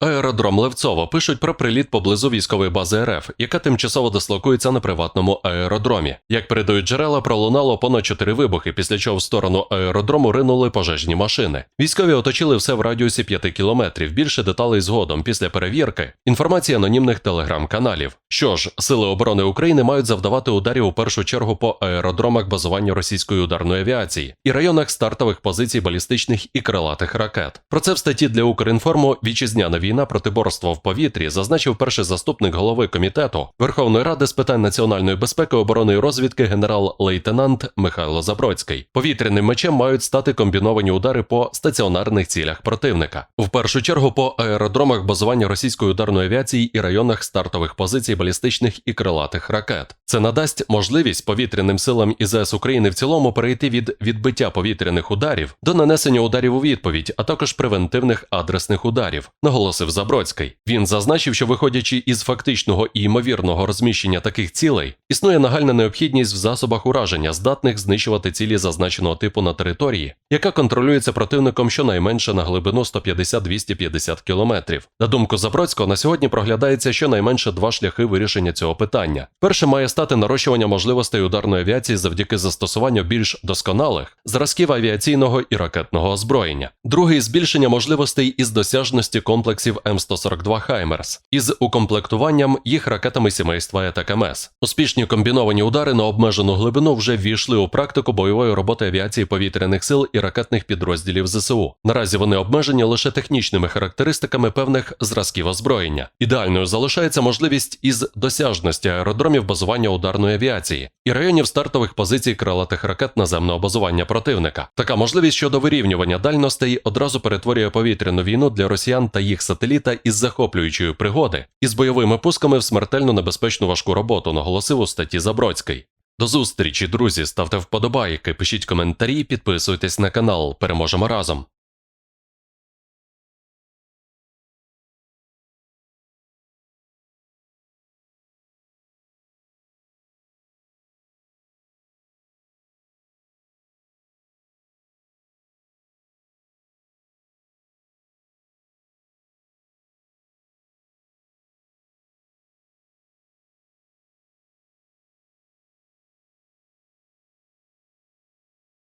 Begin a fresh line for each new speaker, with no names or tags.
Аеродром Левцово пишуть про приліт поблизу військової бази РФ, яка тимчасово дислокується на приватному аеродромі. Як передають джерела, пролунало понад чотири вибухи, після чого в сторону аеродрому ринули пожежні машини. Військові оточили все в радіусі 5 кілометрів. Більше деталей згодом після перевірки. Інформація анонімних телеграм-каналів. Що ж, сили оборони України мають завдавати ударів у першу чергу по аеродромах базування російської ударної авіації і районах стартових позицій балістичних і крилатих ракет. Про це в статті для Укрінформу вітчизняна війна протиборства в повітрі зазначив перший заступник голови комітету Верховної Ради з питань національної безпеки, оборони і розвідки генерал-лейтенант Михайло Забродський. Повітряним мечем мають стати комбіновані удари по стаціонарних цілях противника. В першу чергу по аеродромах базування російської ударної авіації і районах стартових позицій балістичних і крилатих ракет. Це надасть можливість повітряним силам ІЗС України в цілому перейти від відбиття повітряних ударів до нанесення ударів у відповідь, а також превентивних адресних ударів, наголосив Забродський. Він зазначив, що виходячи із фактичного і ймовірного розміщення таких цілей, існує нагальна необхідність в засобах ураження, здатних знищувати цілі зазначеного типу на території, яка контролюється противником щонайменше на глибину 150-250 кілометрів. На думку Забродського, на сьогодні проглядається щонайменше два шляхи вирішення цього питання. Перше має стати нарощування можливостей ударної авіації завдяки застосуванню більш досконалих зразків авіаційного і ракетного озброєння. Другий збільшення можливостей із досяжності комплексів М142 Хаймерс із укомплектуванням їх ракетами сімейства ЕТКМС. Успішні комбіновані удари на обмежену глибину вже ввійшли у практику бойової роботи авіації повітряних сил і ракетних підрозділів ЗСУ. Наразі вони обмежені лише технічними характеристиками певних зразків озброєння. Ідеальною залишається можливість із досяжності аеродромів базування ударної авіації і районів стартових позицій крилатих ракет наземного базування противника. Така можливість щодо вирівнювання дальностей одразу перетворює повітряну війну для росіян та їх сателіта із захоплюючої пригоди із бойовими пусками в смертельно небезпечну важку роботу, наголосив у статті Забродський. До зустрічі, друзі, ставте вподобайки, пишіть коментарі, підписуйтесь на канал. Переможемо разом.